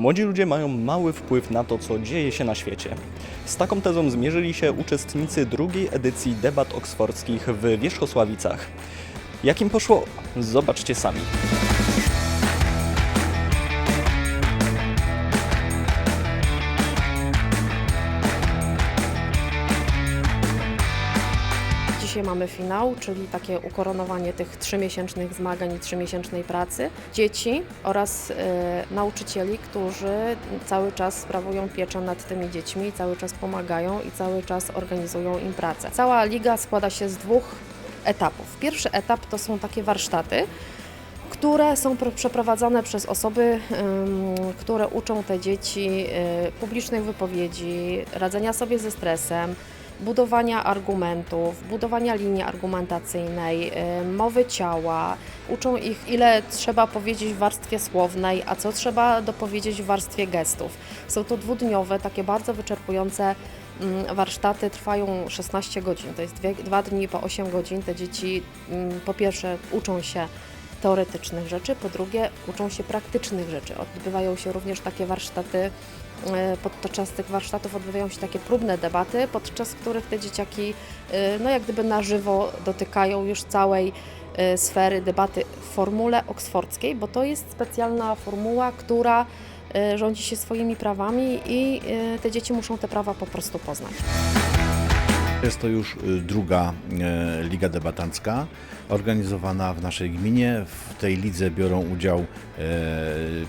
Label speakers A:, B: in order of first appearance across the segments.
A: Młodzi ludzie mają mały wpływ na to, co dzieje się na świecie. Z taką tezą zmierzyli się uczestnicy drugiej edycji debat oksfordzkich w Wierzchosławicach. Jak im poszło? Zobaczcie sami.
B: Dzisiaj mamy finał, czyli takie ukoronowanie tych trzymiesięcznych zmagań i trzymiesięcznej pracy dzieci oraz e, nauczycieli, którzy cały czas sprawują pieczę nad tymi dziećmi, cały czas pomagają i cały czas organizują im pracę. Cała liga składa się z dwóch etapów. Pierwszy etap to są takie warsztaty, które są pro- przeprowadzane przez osoby, które uczą te dzieci y, publicznych wypowiedzi, radzenia sobie ze stresem, budowania argumentów, budowania linii argumentacyjnej, y, mowy ciała. Uczą ich, ile trzeba powiedzieć w warstwie słownej, a co trzeba dopowiedzieć w warstwie gestów. Są to dwudniowe, takie bardzo wyczerpujące mm, warsztaty, trwają 16 godzin. To jest dwie, dwa dni po 8 godzin. Te dzieci mm, po pierwsze uczą się teoretycznych rzeczy, po drugie uczą się praktycznych rzeczy. Odbywają się również takie warsztaty, e, podczas tych warsztatów odbywają się takie próbne debaty, podczas których te dzieciaki e, no jak gdyby na żywo dotykają już całej e, sfery debaty w formule oksfordzkiej, bo to jest specjalna formuła, która rządzi się swoimi prawami i te dzieci muszą te prawa po prostu poznać.
C: Jest to już y, druga e, liga debatancka organizowana w naszej gminie. W tej lidze biorą udział e,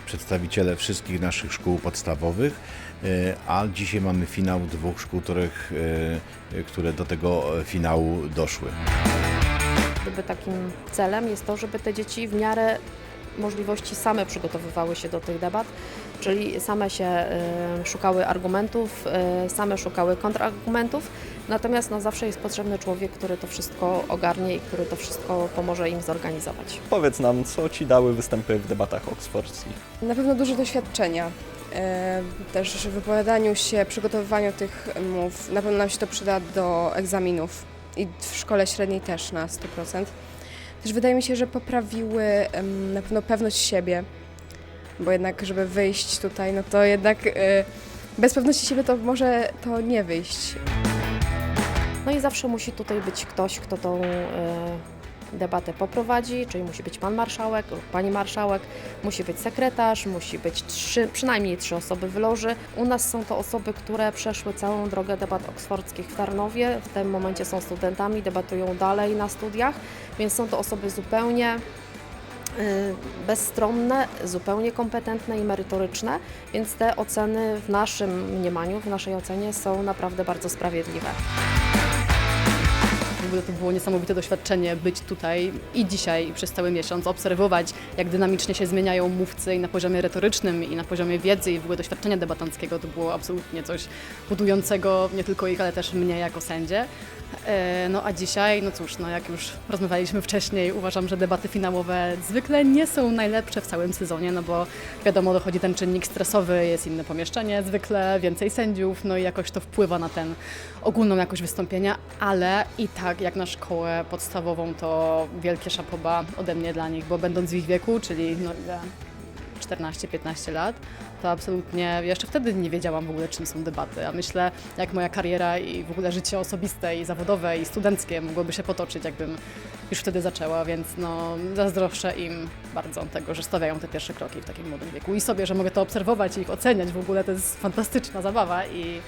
C: przedstawiciele wszystkich naszych szkół podstawowych, e, a dzisiaj mamy finał dwóch szkół, których, które do tego finału doszły.
B: Gdyby takim celem jest to, żeby te dzieci w miarę możliwości same przygotowywały się do tych debat, czyli same się y, szukały argumentów, y, same szukały kontrargumentów, natomiast no, zawsze jest potrzebny człowiek, który to wszystko ogarnie i który to wszystko pomoże im zorganizować.
A: Powiedz nam, co ci dały występy w debatach oksfordzkich?
D: Na pewno dużo doświadczenia. E, Też w wypowiadaniu się, przygotowywaniu tych mów. Na pewno nam się to przyda do egzaminów i w szkole średniej też na 100%. Też wydaje mi się, że poprawiły em, na pewno pewność siebie, bo jednak, żeby wyjść tutaj, no to jednak e, bez pewności siebie to może to nie wyjść.
B: No i zawsze musi tutaj być ktoś, kto tą y, debatę poprowadzi, czyli musi być pan marszałek lub pani marszałek, musi być sekretarz, musi być trzy, przynajmniej trzy osoby w loży. U nas są to osoby, które przeszły całą drogę debat oksfordzkich w Tarnowie, w tym momencie są studentami, debatują dalej na studiach, więc są to osoby zupełnie y, bezstronne, zupełnie kompetentne i merytoryczne, więc te oceny w naszym mniemaniu, w naszej ocenie są naprawdę bardzo sprawiedliwe.
E: Ogóle to było niesamowite doświadczenie być tutaj i dzisiaj, i przez cały miesiąc, obserwować, jak dynamicznie się zmieniają mówcy i na poziomie retorycznym, i na poziomie wiedzy, i w ogóle doświadczenia debatanckiego. To było absolutnie coś budującego nie tylko ich, ale też mnie jako sędzie. E, No a dzisiaj, no cóż, no jak już rozmawialiśmy wcześniej, uważam, że debaty finałowe zwykle nie są najlepsze w całym sezonie, no bo wiadomo, dochodzi ten czynnik stresowy, jest inne pomieszczenie, zwykle więcej sędziów, no i jakoś to wpływa na ten ogólną jakość wystąpienia, ale i tak jak na szkołę podstawową to wielkie szapoba ode mnie dla nich, bo będąc w ich wieku, czyli no ile? 14-15 lat, to absolutnie jeszcze wtedy nie wiedziałam w ogóle czym są debaty, a myślę jak moja kariera i w ogóle życie osobiste i zawodowe i studenckie mogłoby się potoczyć, jakbym już wtedy zaczęła, więc no zazdroszczę im bardzo tego, że stawiają te pierwsze kroki w takim młodym wieku. I sobie, że mogę to obserwować i ich oceniać. W ogóle, to jest fantastyczna zabawa i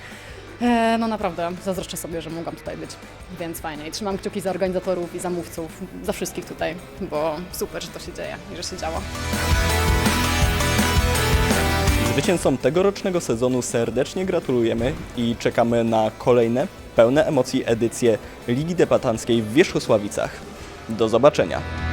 E: no naprawdę, zazdroszczę sobie, że mogłam tutaj być, więc fajnie. I trzymam kciuki za organizatorów i za mówców, za wszystkich tutaj, bo super, że to się dzieje i że się działo.
A: Zwycięzcom tegorocznego sezonu serdecznie gratulujemy i czekamy na kolejne, pełne emocji edycje Ligi Debatanckiej w Wierzchosławicach. Do zobaczenia!